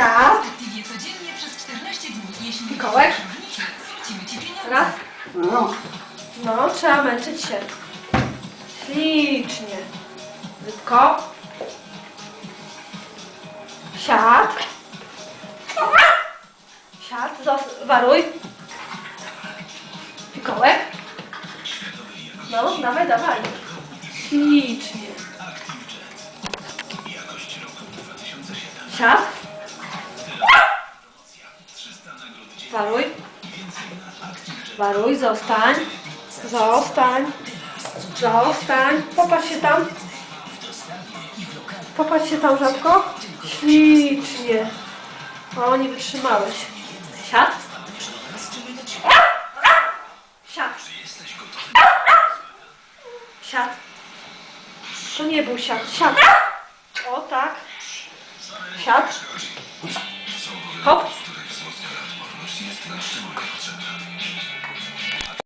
Siad. Aktywie codziennie przez 14 dni. Jeśli Mikołaj. zwrócimy Ci pieniądze. Raz. No, No, trzeba męczyć się. Ślicznie. Rybko. Siad. Siad, zos- waruj. Fikołek. No, dawaj, dawaj. Ślicznie. Siad. Waruj. Waruj, zostań. Zostań. Zostań. Popatrz się tam. Popatrz się tam, żabko. Ślicznie. O, nie wytrzymałeś. Siad. Siad. Siad. To nie był siad. Siad. O, tak. Siad. Hop. 怪我してもいいはずだ